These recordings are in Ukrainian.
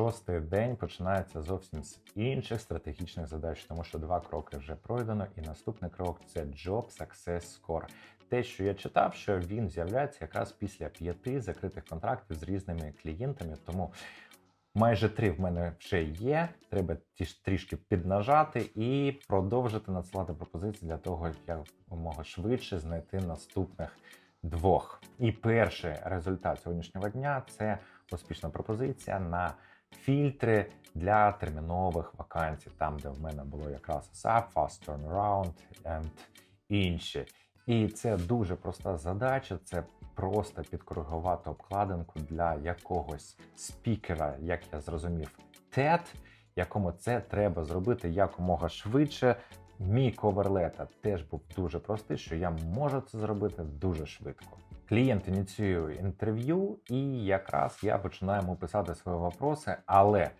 шостий день починається зовсім з інших стратегічних задач, тому що два кроки вже пройдено, і наступний крок це Job Success Score. Те, що я читав, що він з'являється якраз після п'яти закритих контрактів з різними клієнтами. Тому майже три в мене вже є. Треба ті ж трішки піднажати і продовжити надсилати пропозиції для того, як якомога швидше знайти наступних двох. І перший результат сьогоднішнього дня це успішна пропозиція на фільтри для термінових вакансій, там де в мене було якраз SAP, Fast Turnaround and інші. І це дуже проста задача. Це просто підкоригувати обкладинку для якогось спікера, як я зрозумів, TED, якому це треба зробити якомога швидше. Мій коверлета теж був дуже простий, що я можу це зробити дуже швидко. Клієнт ініціює інтерв'ю, і якраз я починаю йому писати свої вопроси, але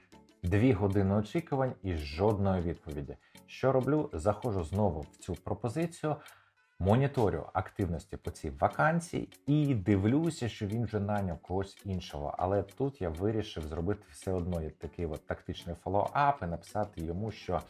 дві години очікувань і жодної відповіді. Що роблю? Заходжу знову в цю пропозицію, моніторю активності по цій вакансії і дивлюся, що він вже наняв когось іншого. Але тут я вирішив зробити все одно такий от тактичний фоллоуап і написати йому, що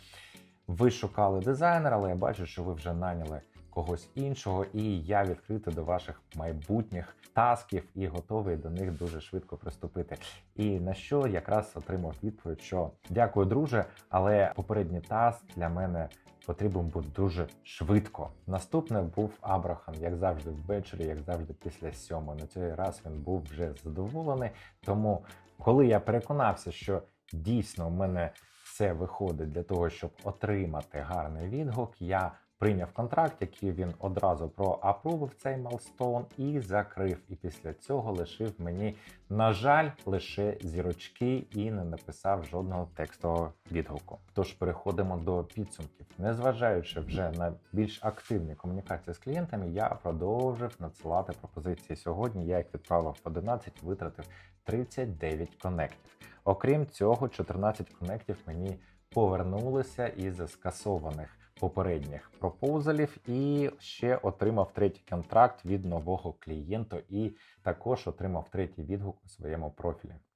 ви шукали дизайнера, але я бачу, що ви вже наняли когось іншого, і я відкритий до ваших майбутніх тасків і готовий до них дуже швидко приступити. І на що якраз отримав відповідь, що дякую, друже, але попередній таск для мене потрібен був дуже швидко. Наступне був Абрахам, як завжди, ввечері, як завжди, після сьомої. На цей раз він був вже задоволений. Тому, коли я переконався, що дійсно в мене все виходить для того, щоб отримати гарний відгук, я прийняв контракт, який він одразу проапрувив цей майлстоун і закрив. І після цього лишив мені, на жаль, лише зірочки і не написав жодного текстового відгуку. Тож переходимо до підсумків. Незважаючи вже на більш активні комунікації з клієнтами, я продовжив надсилати пропозиції. Сьогодні я їх відправив в 11, витратив 39 коннектів. Окрім цього, 14 коннектів мені повернулися із скасованих попередніх пропозалів і ще отримав третій контракт від нового клієнта і також отримав третій відгук у своєму профілі.